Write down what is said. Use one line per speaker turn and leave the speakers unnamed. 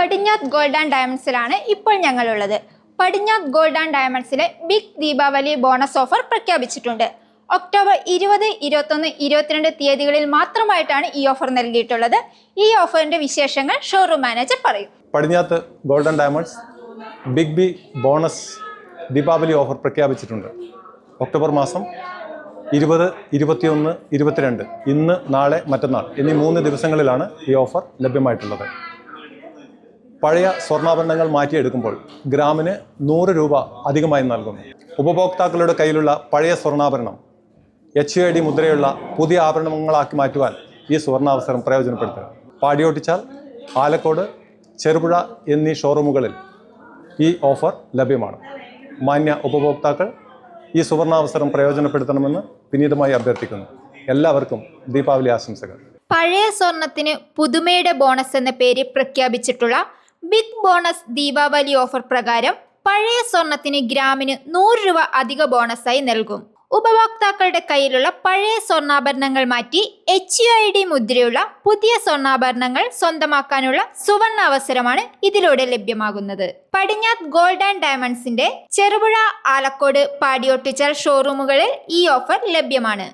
പടിഞ്ഞാത്ത് gold and ഡയമണ്ട്സിലാണ് ഇപ്പോൾ ഞങ്ങളുള്ളത്. പടിഞ്ഞാത്ത് ഗോൾഡ് ആൻഡ് ഡയമണ്ട്സിലെ ബിഗ് ദീപാവലി ബോണസ് ഓഫർ പ്രഖ്യാപിച്ചിട്ടുണ്ട്. ഒക്ടോബർ ഇരുപത് ഇരുപത്തൊന്ന് ഇരുപത്തിരണ്ട് തീയതികളിൽ മാത്രമായിട്ടാണ് ഈ ഓഫർ നൽകിയിട്ടുള്ളത്. ഈ ഓഫറിന്റെ വിശേഷങ്ങൾ ഷോറൂം മാനേജർ പറയും.
Padinjath golden diamonds big B bonus Deepavali offer പ്രഖ്യാപിച്ചിട്ടുണ്ട്. ഒക്ടോബർ മാസം ഇരുപത് ഇരുപത്തിയൊന്ന് ഇരുപത്തിരണ്ട് ഇന്ന് നാളെ മറ്റന്നാൾ എന്നീ മൂന്ന് ദിവസങ്ങളിലാണ് ഈ ഓഫർ ലഭ്യമായിട്ടുള്ളത്. പഴയ സ്വർണാഭരണങ്ങൾ മാറ്റിയെടുക്കുമ്പോൾ ഗ്രാമിന് നൂറ് രൂപ അധികമായി നൽകുന്നു. ഉപഭോക്താക്കളുടെ കയ്യിലുള്ള പഴയ സ്വർണാഭരണം എച്ച് ഐ ഡി മുദ്രയുള്ള പുതിയ ആഭരണങ്ങളാക്കി മാറ്റുവാൻ ഈ സുവർണാവസരം പ്രയോജനപ്പെടുത്തുക. പാടിയോട്ടിച്ചാൽ ആലക്കോട് ചെറുപുഴ എന്നീ ഷോറൂമുകളിൽ ഈ ഓഫർ ലഭ്യമാണ്. മാന്യ ഉപഭോക്താക്കൾ ഈ സുവർണാവസരം പ്രയോജനപ്പെടുത്തണമെന്ന് വിനീതമായി അഭ്യർത്ഥിക്കുന്നു. എല്ലാവർക്കും ദീപാവലി ആശംസകൾ.
പഴയ സ്വർണത്തിന് പുതുമയുടെ ബോണസ് എന്ന പേര് പ്രഖ്യാപിച്ചിട്ടുള്ള ബിഗ് ബോണസ് ദീപാവലി ഓഫർ പ്രകാരം പഴയ സ്വർണത്തിന് ഗ്രാമിന് നൂറ് രൂപ അധിക ബോണസായി നൽകും. ഉപഭോക്താക്കളുടെ കയ്യിലുള്ള പഴയ സ്വർണാഭരണങ്ങൾ മാറ്റി എച്ച് യു ഐ ഡി മുദ്രയുള്ള പുതിയ സ്വർണാഭരണങ്ങൾ സ്വന്തമാക്കാനുള്ള സുവർണ അവസരമാണ് ഇതിലൂടെ ലഭ്യമാകുന്നത്. പടിഞ്ഞാത്ത് ഗോൾഡ് ആൻഡ് ഡയമണ്ട്സിന്റെ ചെറുപുഴ ആലക്കോട് പാടിയൊട്ടിച്ചാൽ ഷോറൂമുകളിൽ ഈ ഓഫർ ലഭ്യമാണ്.